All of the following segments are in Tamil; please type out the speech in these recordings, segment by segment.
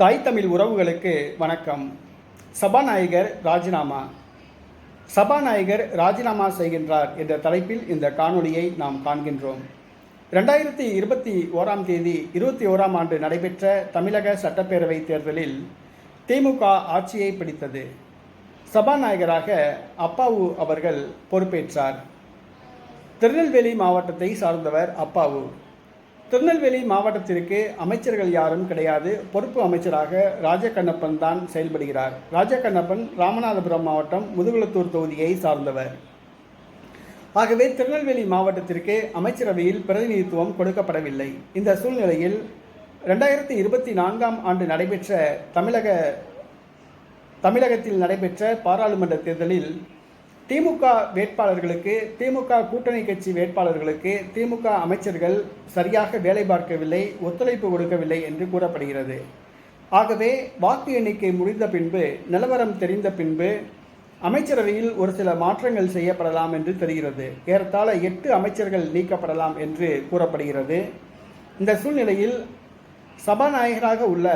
தாய் தமிழ் உறவுகளுக்கு வணக்கம். சபாநாயகர் ராஜினாமா. சபாநாயகர் ராஜினாமா செய்கின்றார் என்ற தலைப்பில் இந்த காணொளியை நாம் காண்கின்றோம். ரெண்டாயிரத்தி இருபத்தி ஓராம் தேதி இருபத்தி ஓராம் ஆண்டு நடைபெற்ற தமிழக சட்டப்பேரவை தேர்தலில் திமுக ஆட்சியை பிடித்தது. சபாநாயகராக அப்பாவு அவர்கள் பொறுப்பேற்றார். திருநெல்வேலி மாவட்டத்தை சார்ந்தவர் அப்பாவு. திருநெல்வேலி மாவட்டத்திற்கு அமைச்சர்கள் யாரும் கிடையாது. பொறுப்பு அமைச்சராக ராஜகண்ணப்பன் தான் செயல்படுகிறார். ராஜகண்ணப்பன் ராமநாதபுரம் மாவட்டம் முதுகுளத்தூர் தொகுதியை சார்ந்தவர். ஆகவே திருநெல்வேலி மாவட்டத்திற்கு அமைச்சரவையில் பிரதிநிதித்துவம் கொடுக்கப்படவில்லை. இந்த சூழ்நிலையில் ரெண்டாயிரத்தி இருபத்தி நான்காம் ஆண்டு நடைபெற்ற தமிழக தமிழகத்தில் நடைபெற்ற பாராளுமன்ற தேர்தலில் திமுக வேட்பாளர்களுக்கு திமுக கூட்டணி கட்சி வேட்பாளர்களுக்கு திமுக அமைச்சர்கள் சரியாக வேலை பார்க்கவில்லை ஒத்துழைப்பு கொடுக்கவில்லை என்று கூறப்படுகிறது. ஆகவே வாக்கு எண்ணிக்கை முடிந்த பின்பு நிலவரம் தெரிந்த பின்பு அமைச்சரவையில் ஒரு சில மாற்றங்கள் செய்யப்படலாம் என்று தெரிகிறது. ஏறத்தாழ எட்டு அமைச்சர்கள் நீக்கப்படலாம் என்று கூறப்படுகிறது. இந்த சூழ்நிலையில் சபாநாயகராக உள்ள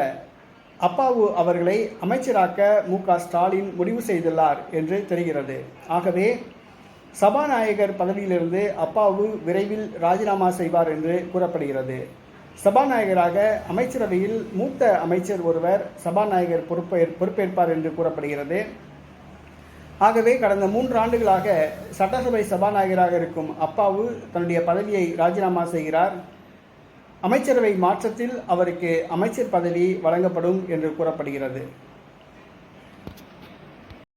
அப்பாவு அவர்களை அமைச்சராக்க மு. க. ஸ்டாலின் முடிவு செய்துள்ளார் என்று தெரிகிறது. ஆகவே சபாநாயகர் பதவியிலிருந்து அப்பாவு விரைவில் ராஜினாமா செய்வார் என்று கூறப்படுகிறது. சபாநாயகராக அமைச்சரவையில் மூத்த அமைச்சர் ஒருவர் சபாநாயகர் பொறுப்பே பொறுப்பேற்பார் என்று கூறப்படுகிறது. ஆகவே கடந்த மூன்று ஆண்டுகளாக சட்டசபை சபாநாயகராக இருக்கும் அப்பாவு தன்னுடைய பதவியை ராஜினாமா செய்கிறார். அமைச்சரவை மாற்றத்தில் அவருக்கு அமைச்சர் பதவி வழங்கப்படும் என்று கூறப்படுகிறது.